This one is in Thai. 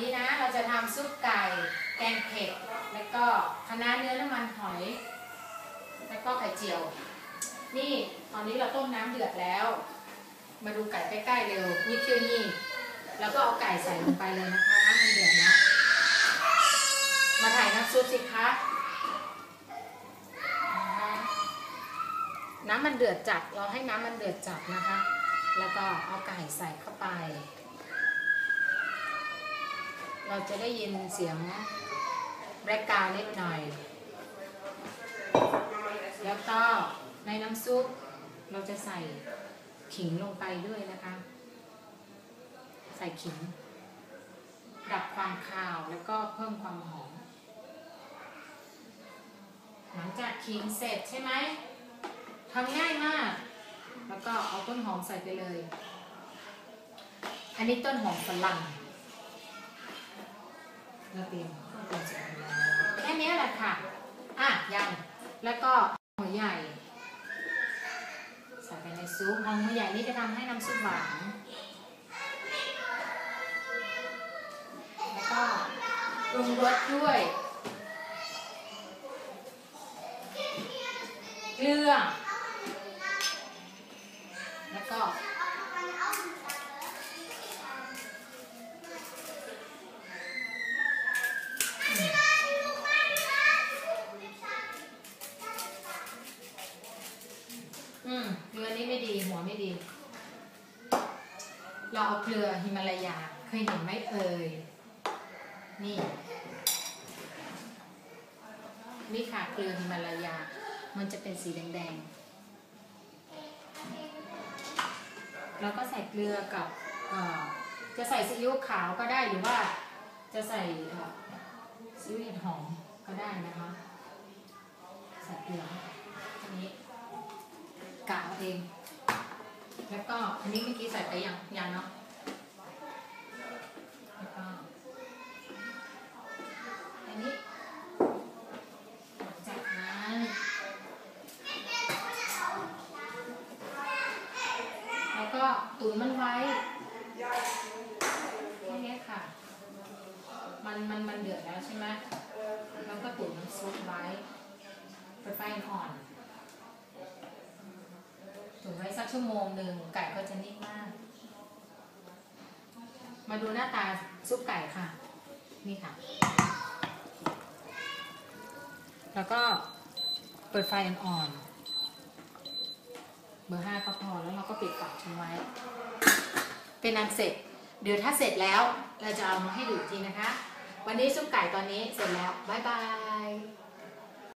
นี้นะ เราจะทำซุปไก่ แกงเผ็ด แล้วก็คะน้าเนื้อน้ำมันหอย แล้วก็ไข่เจียว นี่ตอนนี้เราต้มน้ำเดือดแล้ว มาดูไก่ใกล้ๆเร็วนี่เคี่ยวนี่แล้วก็เอาไก่ใส่ลงไปเลยนะคะน้ำมันเดือดนะ มาถ่ายน้ำซุปสิคะน้ำมันเดือดจัด เราให้น้ำมันเดือดจัดนะคะ แล้วก็เอาไก่ใส่เข้าไป เราจะได้ยินเสียงแรกกาวนิดหน่อย แล้วก็ในน้ำซุปเราจะใส่ขิงลงไปด้วยนะคะ ใส่ขิง ดับความคาวแล้วก็เพิ่มความหอม หลังจากขิงเสร็จใช่ไหมทำง่ายมาก แล้วก็เอาต้นหอมใส่ไปเลย อันนี้ต้นหอมฝรั่ง เราเตรียมเครื่องแล้วแค่นี้แหละค่ะ อะยังแล้วก็หัวใหญ่ใส่ไปในซุปหอมหัวใหญ่นี่จะทำให้น้ำซุปหวาน แล้วก็ปรุงรสด้วยเกลือแล้วก็ อืมเกลือนี่ไม่ดีหัวไม่ดี เราเอาเกลือฮิมาลายา เคยเห็นไหมเอ่ย นี่ นี่ค่ะเกลือฮิมาลายา มันจะเป็นสีแดงๆแล้วก็ใส่เกลือกับจะใส่ซีอิ๊วขาวก็ได้หรือว่า จะใส่ซีอิ๊วเห็ดหอมก็ได้นะคะ ใส่เกลืออันนี้ กะเอาเอง แล้วก็อันนี้เมื่อกี้ใส่ไปยังยังเนาะแล้วก็อันนี้หลังจากนั้นแล้วก็ตุ๋นมันไว้แค่นี้ค่ะ มันมันมันเดือดแล้วใช่ไหมแล้วก็ตุ๋นน้ำซุปไว้เปิดไฟอ่อนตุ๋นไว้สัก ชั่วโมงหนึ่งไก่ก็จะนิ่มมาก มาดูหน้าตาซุปไก่ค่ะ นี่ค่ะ แล้วก็เปิดไฟอ่อนๆเบอร์ห้าก็พอแล้วเราก็ปิดฝาทิ้งไว้ เป็นอันเสร็จ เดี๋ยวถ้าเสร็จแล้วเราจะเอามาให้ดูทีนะคะ วันนี้ซุปไก่ตอนนี้เสร็จแล้ว บ๊ายบาย